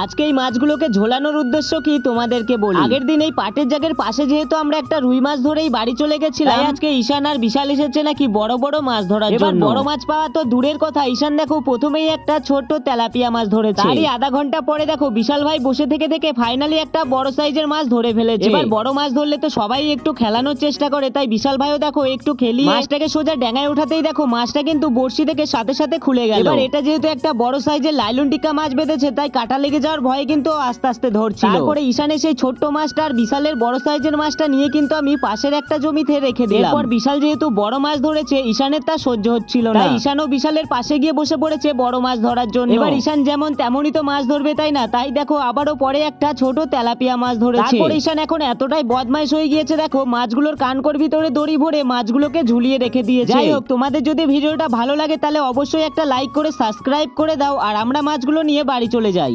আজকে এই মাছগুলোকে ঝোলানোর উদ্দেশ্য কি তোমাদেরকে বলি? আগের দিন এই পাটের জাগের পাশে যেহেতু আমরা একটা রুই মাছ ধরেই বাড়ি চলে গেছিলাম আজকে ঈশান আর বিশাল এসেছে নাকি বড় বড় মাছ ধরার এবার বড় মাছ পাওয়া তো দূরের কথা। ঈশান দেখো প্রথমেই একটা ছোট তেলাপিয়া মাছ ধরেছে। তারই আধা ঘণ্টা পরে দেখো বিশাল ভাই বসে থেকে থেকে ফাইনালি একটা বড় সাইজের মাছ ধরে ফেলেছে। এবার বড় মাছ ধরলে তো সবাই একটু খেলানোর চেষ্টা করে তাই বিশাল ভাইও দেখো একটু খেলি মাছটাকে সোজা ড্যাঙায় ওঠাতেই দেখো মাছটা কিন্তু বড়শি থেকে সাথে সাথে খুলে গেল। এবার এটা যেহেতু একটা বড় সাইজের লাইলন টিকা মাছ বেঁধেছে তাই কাটা লেগে যাওয়ার ভয়ে কিন্তু আস্তে আস্তে ধরছিল। তারপরে ঈশানে সেই ছোট্ট মাছটা আর বিশালের বড় সাইজের মাছটা নিয়ে কিন্তু আমি পাশের একটা জমিতে রেখে দিলাম। এরপর বিশাল যেহেতু বড় মাছ ধরেছে ঈশানের তা সহ্য হচ্ছিল না। ঈশানও বিশালের পাশে গিয়ে বসে পড়েছে বড় মাছ ধরার জন্য। এবার ঈশান যেমন তেমনই তো মাছ ধরবে তাই না? তাই দেখো আবারও পরে একটা ছোট তেলাপিয়া মাছ ধরেছে। তারপর ঈশান এখন এতটাই বদমাইশ হয়ে গিয়েছে দেখো মাছগুলোর কানকর ভিতরে দড়ি ভরে মাছগুলোকে ঝুলিয়ে রেখে দিয়েছে। যাই হোক তোমাদের যদি ভিডিওটা ভালো লাগে তাহলে অবশ্যই একটা লাইক করে সাবস্ক্রাইব করে দাও। আর আমরা মাছগুলো নিয়ে বাড়ি চলে যাই।